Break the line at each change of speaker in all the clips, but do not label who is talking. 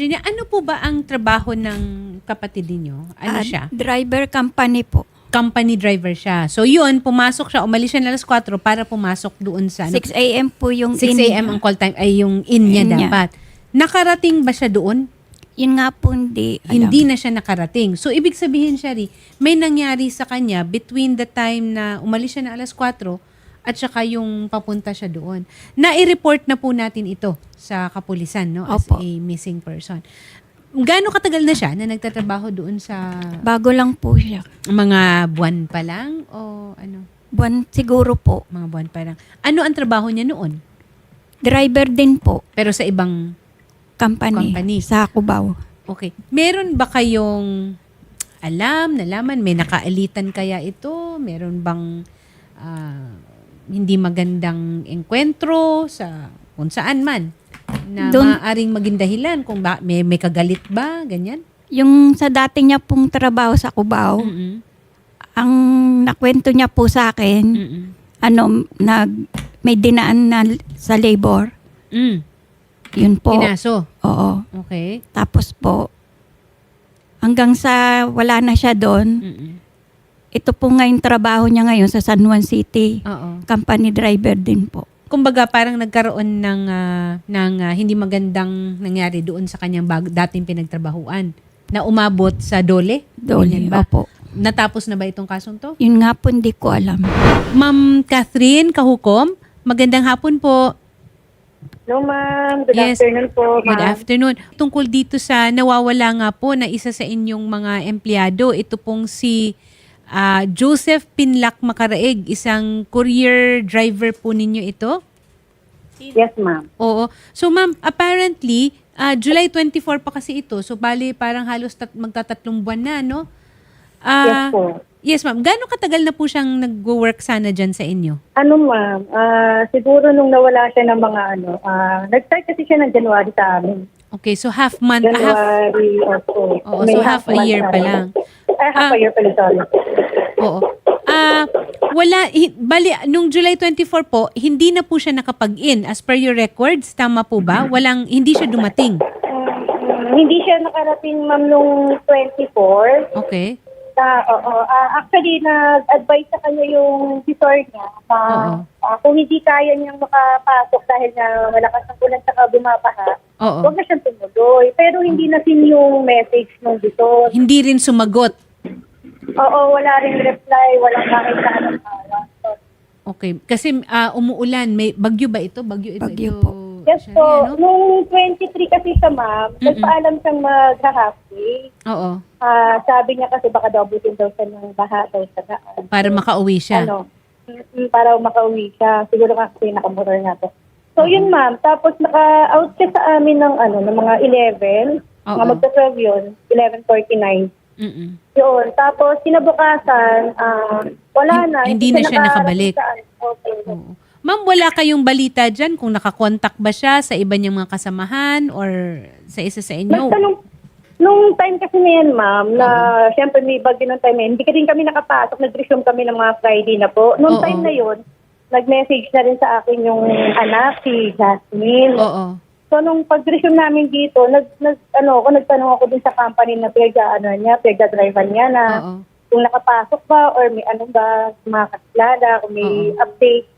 Virginia, ano po ba ang trabaho ng kapatid ninyo? Ano
Ah,
siya?
Driver company po.
Company driver siya. So yun, pumasok siya, umalis siya na alas 4 para pumasok doon sa... ano,
6 a.m. po yung
6
in
a.m. ang call time, ay yung in niya
In niya.
dapat. Nakarating ba siya doon?
Yun nga po hindi. alam.
Hindi na siya nakarating. So, ibig sabihin, Shari, may nangyari sa kanya between the time na umalis siya na alas 4 at saka yung papunta siya doon. Nai-report na po natin ito sa kapulisan, no? As
Opo.
a missing person. Gaano katagal na siya na nagtatrabaho doon sa
Bago lang po siya.
mga buwan pa lang o ano?
Buwan siguro po.
Mga buwan pa lang. Ano ang trabaho niya noon?
Driver din po.
Pero sa ibang
Company.
Company.
Sa Cubao.
Okay. Meron ba kayong alam, nalaman, may nakaalitan kaya ito? Meron bang ah, hindi magandang enkwentro sa kung saan man na
Doon-
maaring maging dahilan kung ba, may, may kagalit ba, ganyan?
Yung sa dati niya pong trabaho sa Cubao,
Mm-mm.
ang nakwento niya po sa akin,
Mm-mm.
ano, nag, may dinaan na sa labor.
Mm.
Yun po.
Pinaso.
Oo.
Okay.
Tapos po, hanggang sa wala na siya doon,
Mm-mm.
Ito po nga yung trabaho niya ngayon sa San Juan City.
Oo.
Company driver din po.
Kumbaga parang nagkaroon ng ah, ng ah, hindi magandang nangyari doon sa kanyang bag, dating pinagtrabahuan na umabot sa dole.
Dole,
Ganyan ba?
opo.
Natapos na ba itong kasong to?
Yun nga po hindi ko alam.
Ma'am Catherine Kahukom, magandang hapon po.
Hello, ma'am. Good
Yes.
afternoon po, ma'am.
Good afternoon. Tungkol dito sa nawawala nga po na isa sa inyong mga empleyado, ito pong si ah, Joseph Pinlac Macaraeg, isang courier driver po ninyo ito?
Yes, ma'am.
Oo. So ma'am, apparently, ah, July 24 pa kasi ito. So bali parang halos tat- magtatatlong buwan na, no? Ah,
yes po.
Yes, ma'am. Gaano katagal na po siyang nag-work sana dyan sa inyo?
Ano, ma'am? ah, siguro nung nawala siya ng mga ano, ah, nag-start kasi siya ng January sa amin.
Okay, so half month, ah, half,
January, opo.
Oo,
May
so half a
month
year pa lang.
Ay, half
Ah.
a year pala, sorry.
oo. Ah, wala, hi- bali, nung July 24 po, hindi na po siya nakapag-in. As per your records, tama po ba? Walang, hindi siya dumating.
Mm, hindi siya nakarating, ma'am, nung 24.
Okay.
Ah, oo. Ah, actually, nag-advise sa kanya yung tutor niya na
Oo.
ah, kung hindi kaya niyang makapasok dahil na malakas ang ulan sa bumabaha,
Oo.
huwag na siyang tumuloy. Pero hindi na sin yung message ng tutor.
Hindi rin sumagot.
Oo, wala rin reply, walang makita ng. So,
Okay. Kasi ah, umuulan. May bagyo ba ito? Bagyo ito.
Bagyo
ito,
po.
Yes po,
ano?
nung 23 kasi siya ma'am,
Mm-mm.
nagpaalam siyang mag-half day.
Oo.
Ah, sabi niya kasi baka daw butin daw siya ng baha daw sa daan.
Para makauwi siya.
Ano, mm, para makauwi siya. Siguro kasi nakamotor na to. So yun ma'am, tapos naka-out siya sa amin ng ano, ng mga 11,
Oo.
mga magta-12 yun, 11.49.
Mm-mm.
Yun. Tapos, kinabukasan, ah, wala
Hin-
na.
hindi na siya nakabalik.
Okay.
Oo. Ma'am, wala kayong balita dyan kung nakakontak ba siya sa iba niyang mga kasamahan or sa isa sa inyo?
Basta nung, nung time kasi na yan, ma'am, na syempre may bagyo ng time na yun, hindi ka rin kami nakapasok, nag-resume kami ng mga Friday na po. Nung
Oo.
time na yun, nag-message na rin sa akin yung anak, si Jasmine.
Oo.
So, nung pag-resume namin dito, nag, nag, ano, ako, nagtanong ako din sa company na pinag ano niya, pinag-driver niya na
Oo.
kung nakapasok ba or may ano ba, mga kakilala, kung may
Oo.
update.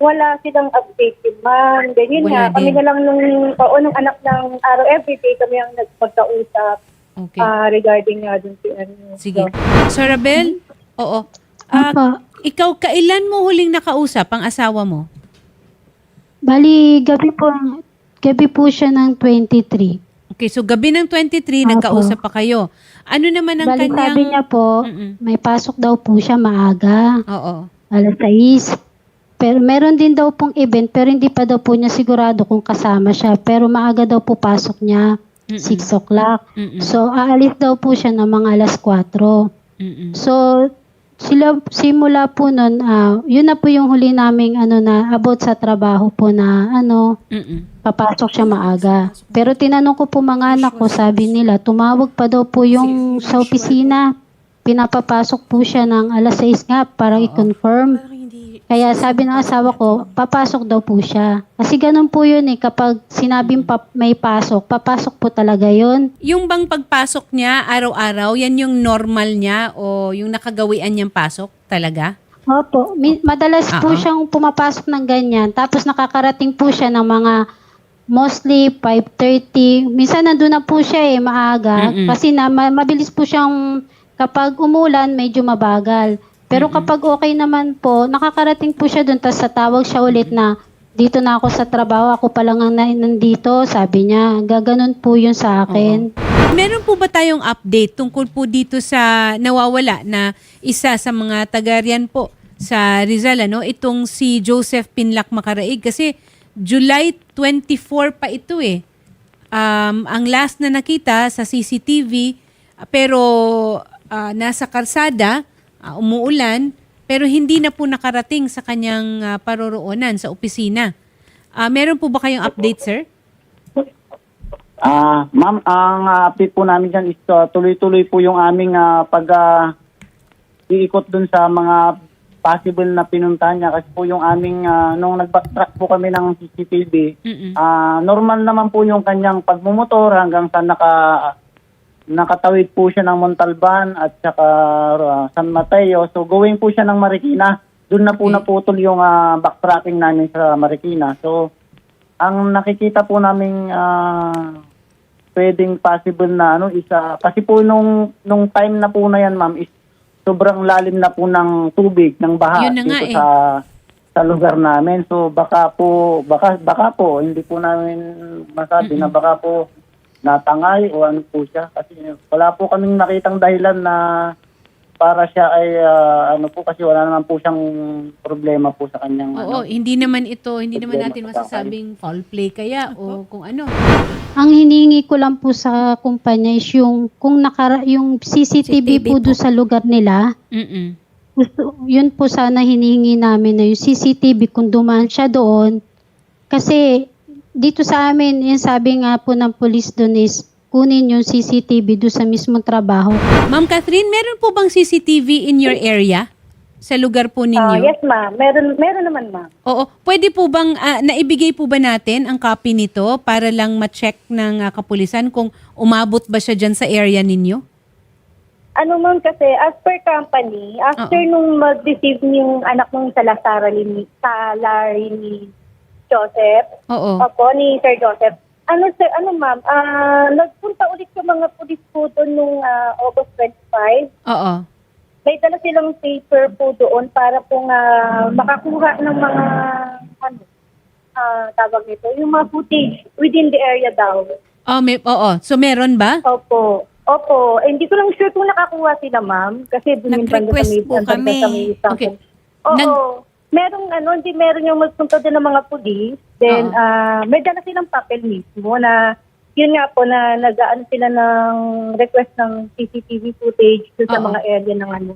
Wala silang update din, ma'am. Ganyan
Wala
nga. Kami
din.
na lang nung, oo, nung anak ng araw everyday, kami ang nagpagkausap
Okay.
ah, regarding nga dun si ano.
Sige.
So,
Sorabel? Oo. Ah,
Opo.
ikaw, kailan mo huling nakausap ang asawa mo?
Bali, gabi po, gabi po siya ng 23.
Okay, so gabi ng 23,
Opo.
nagkausap pa kayo. Ano naman ang
Bali,
kanyang...
sabi niya po,
Mm-mm.
may pasok daw po siya maaga,
Oo.
alas 6. Pero meron din daw pong event, pero hindi pa daw po niya sigurado kung kasama siya. Pero maaga daw po pasok niya,
Mm-mm.
6 o'clock.
Mm-mm.
So, aalis daw po siya ng mga alas 4.
Mm-mm.
So, sila, simula po nun, ah, yun na po yung huli naming ano na, about sa trabaho po na, ano,
Mm-mm.
papasok siya maaga. Pero tinanong ko po mga anak ko, sabi nila, tumawag pa daw po yung sa opisina. Pinapapasok po siya ng alas 6 nga para i-confirm. Kaya sabi ng asawa ko, papasok daw po siya. Kasi ganun po yun eh, kapag sinabing pa- may pasok, papasok po talaga yun.
Yung bang pagpasok niya araw-araw, yan yung normal niya o yung nakagawian niyang pasok talaga?
Opo, mi- madalas po
Oo.
siyang pumapasok ng ganyan. Tapos nakakarating po siya ng mga mostly 5.30. Minsan nandun na po siya eh, maaga.
Mm-mm.
Kasi na, ma- mabilis po siyang, kapag umulan, medyo mabagal. Pero kapag okay naman po, nakakarating po siya doon, tapos sa tawag siya ulit na, dito na ako sa trabaho, ako pa lang ang na- nandito, sabi niya. Gaganon po yun sa akin.
Meron po ba tayong update tungkol po dito sa nawawala na isa sa mga taga-riyan po sa Rizal, ano? Itong si Joseph Pinlac Macaraig kasi July 24 pa ito eh. Um, ang last na nakita sa CCTV pero ah, nasa karsada, ah, umuulan, pero hindi na po nakarating sa kanyang ah, paroroonan sa opisina. Ah, meron po ba kayong update, sir?
Ah, ma'am, ang ah, update po namin dyan is ah, tuloy-tuloy po yung aming ah, pag ah, iikot dun sa mga possible na pinuntahan niya kasi po yung aming ah, nung nag-backtrack po kami ng CCTV,
Mm-mm.
ah, normal naman po yung kanyang pagmumotor hanggang sa naka nakatawid po siya ng Montalban at saka ah, San Mateo. So going po siya ng Marikina. Doon na po
Okay.
naputol yung ah, backtracking namin sa Marikina. So ang nakikita po namin ah, pwedeng possible na ano isa kasi po nung nung time na po na yan ma'am is sobrang lalim na po ng tubig ng baha
Yun na nga
dito
eh.
sa sa lugar namin so baka po baka baka po hindi po namin masabi na baka po natangay o ano po siya kasi wala po kaming nakitang dahilan na para siya ay ah, ano po kasi wala naman po siyang problema po sa kanyang
Oo,
ano.
hindi naman ito, hindi naman
Problema
natin
sa
masasabing foul play kaya o kung ano.
Ang hinihingi ko lang po sa kumpanya is yung kung nakara yung CCTV,
CCTV
po
po.
doon sa lugar nila.
Mm-mm.
Gusto, yun po sana hinihingi namin na yung CCTV kung dumaan siya doon. Kasi dito sa amin, yung sabi nga po ng police doon is kunin yung CCTV doon sa mismong trabaho.
Ma'am Catherine, meron po bang CCTV in your area? Sa lugar po
Ah,
ninyo?
yes, ma'am. Meron, meron naman, ma'am.
Oo. Pwede po bang ah, naibigay po ba natin ang copy nito para lang ma-check ng ah, kapulisan kung umabot ba siya dyan sa area ninyo?
Ano ma'am kasi, as per company, after nung mag-receive yung anak ng salary ni, salary ni Joseph,
Oo.
Opo, ni Sir Joseph. Ano sir, ano ma'am, ah nagpunta ulit yung mga pulis po doon nung ah, August 25.
Oo.
May dala silang paper po doon para po nga makakuha ng mga ano, ah tawag nito, yung mga footage within the area daw.
Oh, may, oo. So meron ba?
Opo. Opo. Eh, hindi ko lang sure kung nakakuha sila, ma'am. Kasi banda
Nag-request po kami.
Okay.
Oo.
Nag-
merong ano, hindi meron yung magpunta din ng mga pulis. Then, ah may dala silang papel mismo na yun nga po na nag-ano sila ng request ng CCTV footage doon sa
Oo.
mga area ng ano.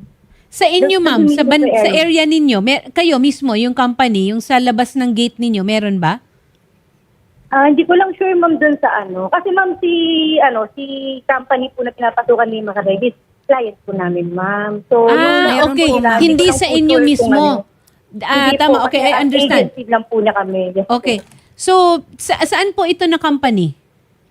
Sa inyo,
Doon-
ma'am,
doon
sa, ban-
sa
sa area ninyo, mer- kayo mismo, yung company, yung sa labas ng gate ninyo, meron ba?
Ah, hindi ko lang sure ma'am doon sa ano. Kasi ma'am si ano, si company po na pinapasukan ni mga Reddit, client po namin, ma'am. So, nung
Ah,
meron
okay.
po
Hindi sa inyo
kung
mismo.
ano.
Ah,
Hindi
tama.
po,
Okay,
kasi
I
as
understand.
Agency lang po niya kami. Yes po.
Okay. So, sa- saan po ito na company?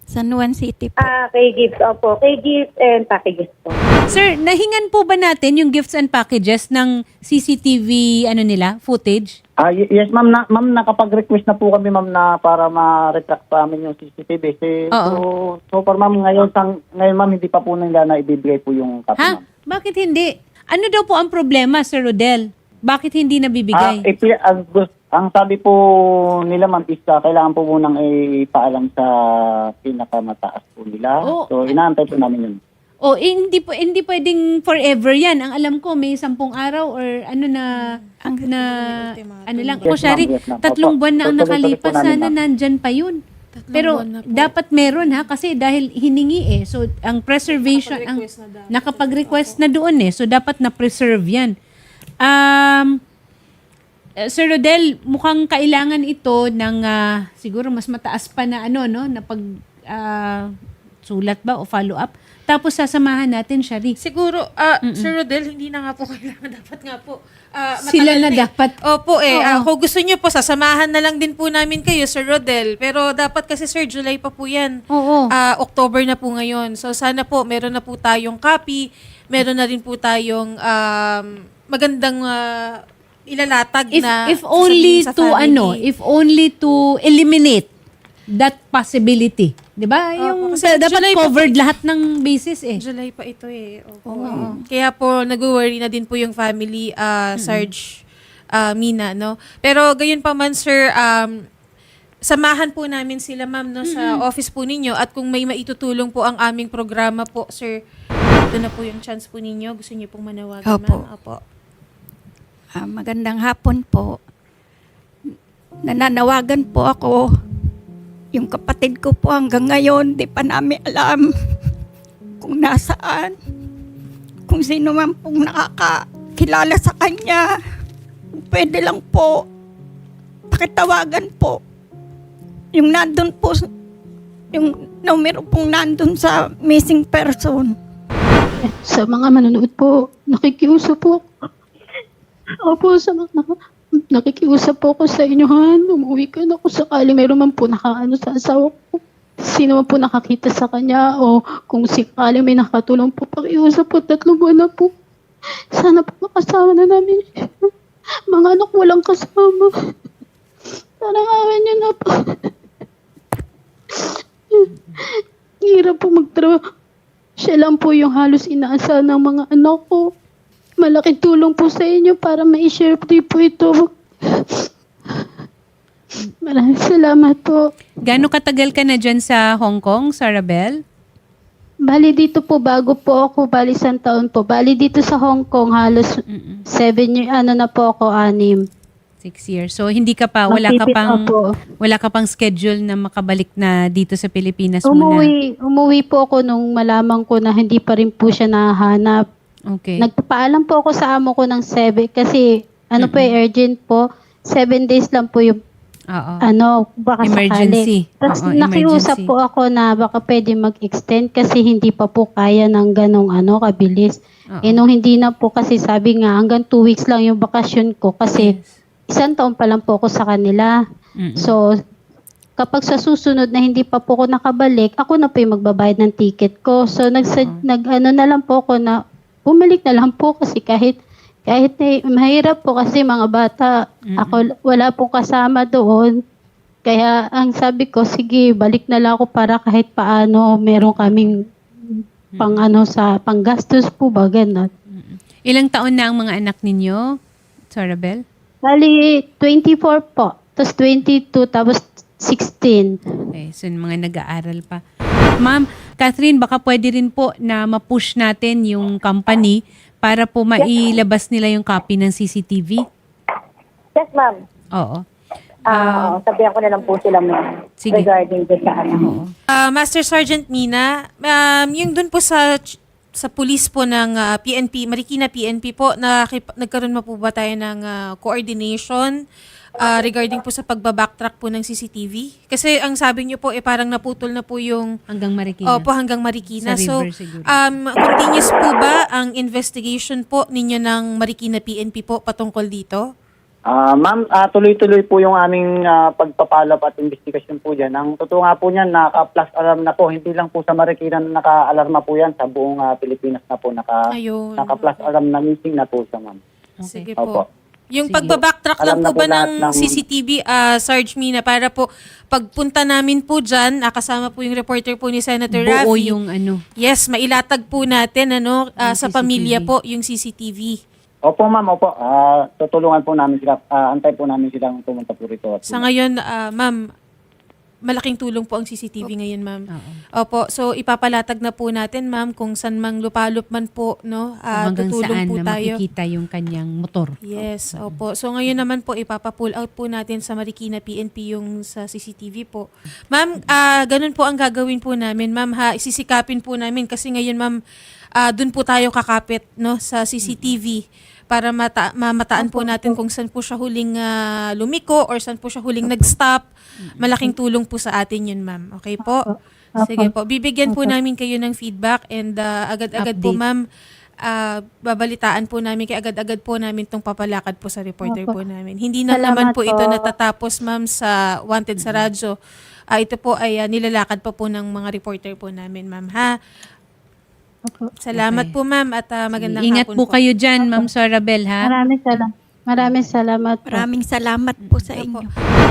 San Juan City po.
Ah, kay Gibbs, opo. Kay Gibbs and packages po.
Sir, nahingan po ba natin yung gifts and packages ng CCTV ano nila, footage?
Ah, y- yes, ma'am. Na, ma'am, nakapag-request na po kami, ma'am, na para ma-retract sa amin yung CCTV. Si,
Oo.
so, so far, ma'am, ngayon, sang, ngayon, ma'am, hindi pa po nila na ibibigay po yung copy,
Ha?
ma'am.
Bakit hindi? Ano daw po ang problema, Sir Rodel? Bakit hindi
Ah,
nabibigay?
ipi- ang, gus- ang sabi po nila, ma'am, is ah, kailangan po munang ipaalam sa pinakamataas po nila.
Oo.
So, inaantay po namin yun.
O eh, hindi po hindi pwedeng forever 'yan. Ang alam ko may sampung araw or ano na
Ang
na ano lang.
Yes,
Ko Shari,
ma'am, yes, ma'am.
tatlong
Opo.
buwan na ang
po
nakalipas
namin,
sana
ma'am.
nandyan pa 'yun. Pero dapat meron ha kasi dahil hiningi eh. So ang preservation ang nakapag-request na doon eh. So dapat na preserve 'yan. Um eh, Sir Rodel, mukhang kailangan ito ng ah, siguro mas mataas pa na ano no na pag ah, sulat ba o follow up. Tapos sasamahan natin siya, Rick.
Siguro, ah, Sir Rodel, hindi na nga po kailangan. Dapat nga po. ah,
Sila na
eh.
dapat.
Opo eh.
Oo.
Ah, kung gusto niyo po, sasamahan na lang din po namin kayo, Sir Rodel. Pero dapat kasi, Sir, July pa po yan.
Oo.
Ah, October na po ngayon. So sana po, meron na po tayong copy. Meron na rin po tayong um, magandang ah, ilalatag
if
na
if only
sasabihin sa
to
family.
ano, if only to eliminate that possibility. 'Di ba? Yung
kasi
dapat
July pa
covered lahat ng basis eh.
July pa ito eh. Opo. Kaya po nag-worry na din po yung family uh, Sarge uh, Mina, no? Pero gayon pa man sir, um, samahan po namin sila ma'am no sa office po ninyo at kung may maitutulong po ang aming programa po sir, ito na po yung chance po ninyo. Gusto niyo pong manawagan
Opo.
ma'am? Opo.
Ah, magandang hapon po. Nananawagan po ako. Yung kapatid ko po hanggang ngayon, di pa namin alam kung nasaan. Kung sino man pong nakakakilala sa kanya. Pwede lang po. Pakitawagan po. Yung nandun po, yung numero pong nandun sa missing person.
Sa mga manonood po, nakikiusap po. Opo, sa mga nakikiusap po ako sa inyo, Han. Umuwi ka na kung sakali mayroon man po nakaano sa asawa ko. Sino man po nakakita sa kanya o kung sakali may nakatulong po, pakiusap po, tatlong buwan na po. Sana po makasama na namin. Mga anak walang kasama. Parang awan niyo na po. Hirap po magtrabaho. Siya lang po yung halos inaasahan ng mga anak ko. Malaking tulong po sa inyo para ma-share po po ito. Maraming salamat po.
Gaano katagal ka na dyan sa Hong Kong, Sarabel?
Bali dito po, bago po ako, bali isang taon po. Bali dito sa Hong Kong, halos seven year, ano na po ako, anim.
Six years. So hindi ka pa wala ka pang
ako.
wala ka pang schedule na makabalik na dito sa Pilipinas muna.
Umuwi, umuwi po ako nung malaman ko na hindi pa rin po siya nahanap.
Okay.
Nagpapaalam po ako sa amo ko ng 7 kasi ano po eh, urgent po. 7 days lang po yung
Oo.
ano, baka
Emergency.
sakali. Tapos
Oo,
nakiusap
emergency.
po ako na baka pwede mag-extend kasi hindi pa po kaya ng ganong ano, kabilis.
Oo.
Eh nung hindi na po kasi sabi nga hanggang 2 weeks lang yung bakasyon ko kasi isang taon pa lang po ako sa kanila.
Mm-mm.
So, kapag sa susunod na hindi pa po ako nakabalik, ako na po yung magbabayad ng ticket ko. So, nag, nag ano na lang po ako na bumalik na lang po kasi kahit kahit eh, mahirap po kasi mga bata, ako wala pong kasama doon. Kaya ang sabi ko, sige, balik na lang ako para kahit paano meron kaming pang ano sa panggastos po ba ganun.
Ilang taon na ang mga anak ninyo, Sarabel?
Bali, 24 po. Tapos 22, tapos 16.
Okay, so mga nag-aaral pa. Ma'am, Catherine, baka pwede rin po na ma-push natin yung company para po mailabas nila yung copy ng CCTV.
Yes, ma'am.
Oo.
Ah, sabihan ko na lang po sila ma'am
Sige.
regarding this sa ano.
Ah, Master Sergeant Mina, um, yung dun po sa sa police po ng ah, PNP, Marikina PNP po, nakip, nagkaroon na po ba tayo ng ah, coordination ah, regarding po sa pagbabacktrack po ng CCTV? Kasi ang sabi niyo po, eh parang naputol na po yung
Hanggang Marikina.
Opo, hanggang Marikina.
Sa
so,
river siguro.
um, continuous po ba ang investigation po ninyo ng Marikina PNP po patungkol dito?
Ah, ma'am, ah, tuloy-tuloy po yung aming ah, pagpapalap at investigasyon po dyan. Ang totoo nga po niyan, naka-plus alarm na po. Hindi lang po sa Marikina na naka-alarma po yan. Sa buong ah, Pilipinas na po naka,
Ayun.
naka-plus alarm na missing na po siya, ma'am.
Sige
Opo.
Yung
Sige.
pagbabacktrack
Alam
lang
na
po
po
ba
lahat
ng
ng-
CCTV, ah, Sarge Mina, para po pagpunta namin po dyan, nakasama po yung reporter po ni Senator
Buo
Raffy.
yung ano.
Yes, mailatag po natin ano, ah, sa
CCTV.
pamilya po yung CCTV.
Opo, ma'am, opo. Ah, tutulungan po namin sila. Ah, antay po namin silang pumunta po rito. At
Sa ngayon, ah, ma'am, malaking tulong po ang CCTV ngayon, ma'am.
Oo.
Opo, so ipapalatag na po natin, ma'am, kung saan mang lupalop man po, no?
Kung hanggang
tutulong
saan
po
na
tayo.
makikita yung kanyang motor.
Yes, opo. So ngayon naman po ipapa-pull out po natin sa Marikina PNP yung sa CCTV po. Ma'am, ah ganun po ang gagawin po namin. Ma'am ha, isisikapin po namin kasi ngayon ma'am ah, dun po tayo kakapit no sa CCTV para mata- mamataan po natin kung saan po siya huling ah, lumiko or saan po siya huling nag-stop. Malaking tulong po sa atin yun, ma'am. Okay po? Sige po. Bibigyan po namin kayo ng feedback and ah, agad-agad po,
Update.
ma'am, ah, babalitaan po namin kaya agad-agad po namin itong papalakad po sa reporter po namin. Hindi na
Salamat
naman po, ito
po.
natatapos, ma'am, sa Wanted sa Radyo. Ah, ito po ay ah, nilalakad pa po ng mga reporter po namin, ma'am, ha? Salamat
Okay.
po, ma'am, at ah, magandang
Ingat
hapon
po kayo dyan, Ma'am Sorabel, ha?
Maraming salamat. Maraming salamat po.
Maraming salamat po sa
Opo.
inyo.